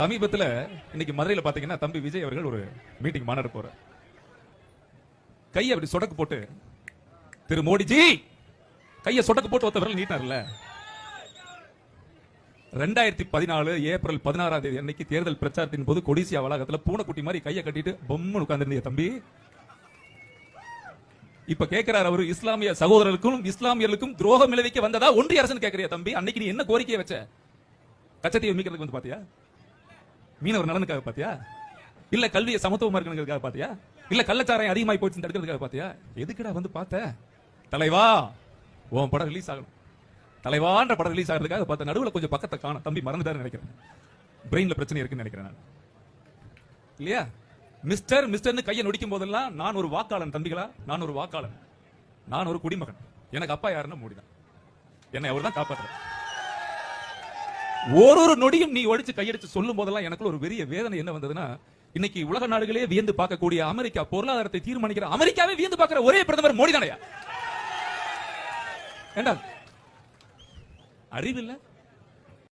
சமீபத்துல இன்னைக்கு மதுரையில பாத்தீங்கன்னா தம்பி விஜய் அவர்கள் ஒரு மீட்டிங் மாநாடு போற கையை அப்படி சொடக்கு போட்டு திரு மோடிஜி! கையை சொடக்கு போட்டு ஒருத்த நீட்டார்ல ரெண்டாயிரத்தி பதினாலு ஏப்ரல் பதினாறாம் தேதி அன்னைக்கு தேர்தல் பிரச்சாரத்தின் போது கொடிசியா வளாகத்துல பூனைக்குட்டி மாதிரி கையை கட்டிட்டு பொம்முன்னு உட்கார்ந்திருந்தீங்க தம்பி. இப்ப கேட்கிறார் அவரு இஸ்லாமிய சகோதரர்களுக்கும் இஸ்லாமியர்களுக்கும் துரோகம் விளைவிக்க வந்ததா ஒன்றிய அரசு கேட்கறியா தம்பி? அன்னைக்கு நீ என்ன கோரிக்கையை வச்ச? கச்சத்தீவை மீக்கிறதுக்கு வந்து பாத்தியா? மீனவர் நலனுக்காக பாத்தியா? இல்ல கல்வியை சமத்துவமா இருக்கணுங்கிறதுக்காக பாத்தியா? இல்ல கள்ளச்சாரம் அதிகமாகி போச்சு தடுக்கிறதுக்காக பாத்தியா? எதுக்குடா வந்து பார்த்த? தலைவா உன் படம் ரிலீஸ் ஆகணும். தலைவான்ற படம் ரிலீஸ் ஆகிறதுக்காக பார்த்த நடுவில் கொஞ்சம் பக்கத்தை காணும். தம்பி மறந்துட்டாரு நினைக்கிறேன். பிரெயின்ல பிரச்சனை இருக்குன்னு நினைக்கிறேன் நான். இல்லையா? மிஸ்டர் மிஸ்டர்னு கையை நொடிக்கும் போதெல்லாம் நான் ஒரு வாக்காளன் தம்பிகளா? நான் ஒரு வாக்காளன். நான் ஒரு குடிமகன். எனக்கு அப்பா யாருன்னா மூடிதான். என்னை அவர் தான் காப்பாற்றுறேன் ஒரு ஒரு நொடியும் நீ ஒழிச்சு கையடிச்சு சொல்லும் போதெல்லாம் எனக்குள்ள ஒரு பெரிய வேதனை என்ன வந்ததுன்னா இன்னைக்கு உலக நாடுகளே வியந்து பார்க்கக்கூடிய அமெரிக்கா பொருளாதாரத்தை தீர்மானிக்கிற அமெரிக்காவே வியந்து பார்க்கிற ஒரே பிரதமர் மோடி தானையா ஏண்டா?